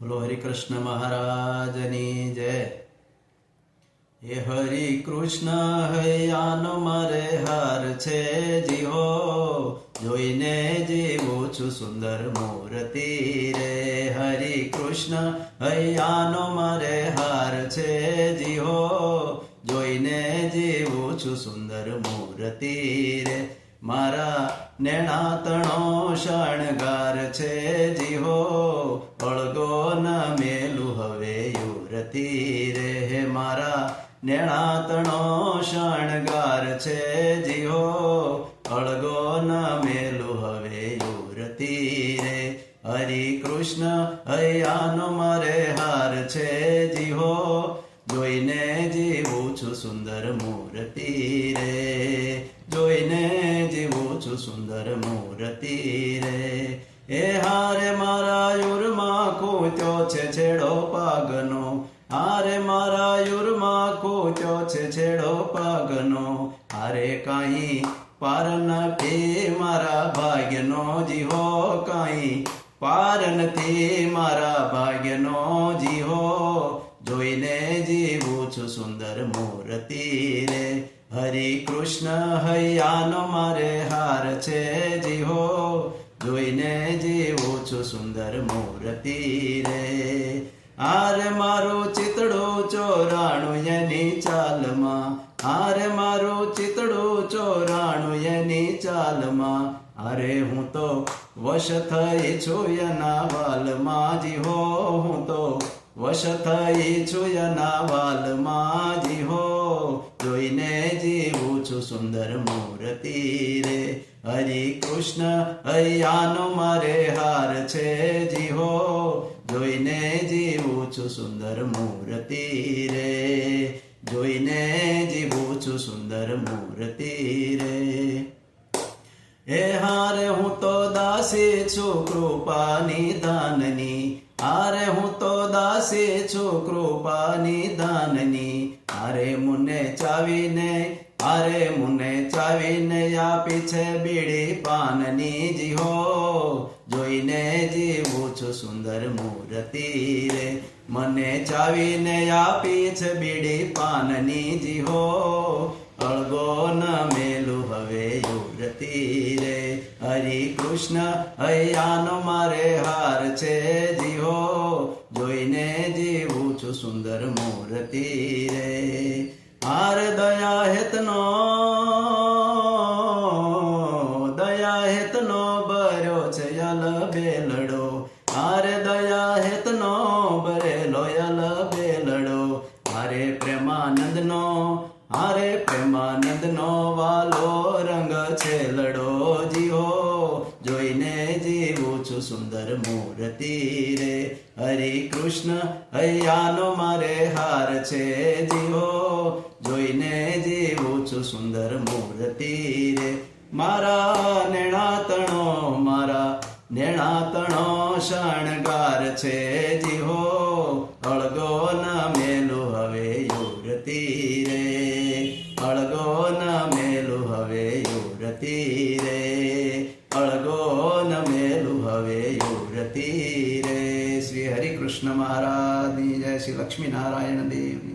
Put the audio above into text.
બોલો હરિકૃષ્ણ મહારાજની જય. એ હરિ કૃષ્ણ હૈયાનો મારે હાર છે જીવો. જોઈને જીવું છું સુંદર મૂર્તિ રે. હરિ કૃષ્ણ હૈયાનો મારે હાર છે જીવો. જોઈને જીવું છું સુંદર મૂર્તિ રે. મારા નેણાતણો શણગાર છે જીહો. વળગો ન મેલું હવે યુરતી રે. મારા નેણાતણો શણગાર છે જીહો. અળગો ન મેલું હવે યુરતી રે. હરિ કૃષ્ણ હૈયાનો મારે હાર છે જીહો. જોઈને જીવું છું સુંદર મૂર્તિ રે. જોઈને જીવું છું સુંદર મૂર્તિ રે. એ હારે મારા યુરમાં કૂત્યો છે છેડો પાગનો. હારે મારા યુરમાં કૂત્યો છે છેડો પાગનો. હારે કાંઈ પાર નથી મારા ભાગ્યનો જીહો કાંઈ. પાર નથી મારા ભાગ્યનો જીહો જોઈને જીવું છું સુંદર મૂર્તિ રે હરે કૃષ્ણ, હૈયાનો મારે હાર છે જીહો. જોઈને જીવું છું સુંદર મૂર્તિ રે આરે મારું ચિતડો ચોરાણું એની ચાલમાં. આરે મારું ચિતડો ચોરાણું એની ચાલમાં. અરે હું તો વશ થઈ છું એના વાલમાં જીહો, હું તો વશ થઈ છું એના વાલમાં જોઈને જીવું છું સુંદર મૂર્તિ રે. હરિ કૃષ્ણ હૈયાનો મારે હાર છે જીહો, જોઈને જીવું છું સુંદર મૂર્તિ રે. જોઈને જીવું છું સુંદર મૂર્તિ રે. હે હારે હું તો દાસી છું કૃપાની દાનની. હારે હું તો દાસી છું કૃપાની દાનની. હારે મુને ચાવીને હારે મુને ચાવીને આપી છે બીડી પાનની જીહો. જોઈને જીવું છું સુંદર મૂર્તિ રે. મને ચાવીને આપી છે બીડી પાનની જીહો. અળગો ન મેલું હવે રે. હરિ કૃષ્ણ, હૈયાનો મારે હાર છે જીહો જોઈને જીવું છું સુંદર મૂર્તિ રે. હાર દયા હેતનો દયા હેતનો બર્યો છે યલ બેલડો લડો જીવો, જોઈને જીવું છું સુંદર મૂર્તિ રે. હરે કૃષ્ણ, હૈયાનો મારે હાર છે જીવો, જોઈને જીવું છું સુંદર મૂર્તિ રે. મારા નેણાતણો મારા નેણાતણો શણગાર છે જીવો યુરતી રે અળગો ન મેલું હવે યુરતી રે શ્રી હરિકૃષ્ણ મહારાજની જય શ્રી લક્ષ્મી નારાયણ દેવ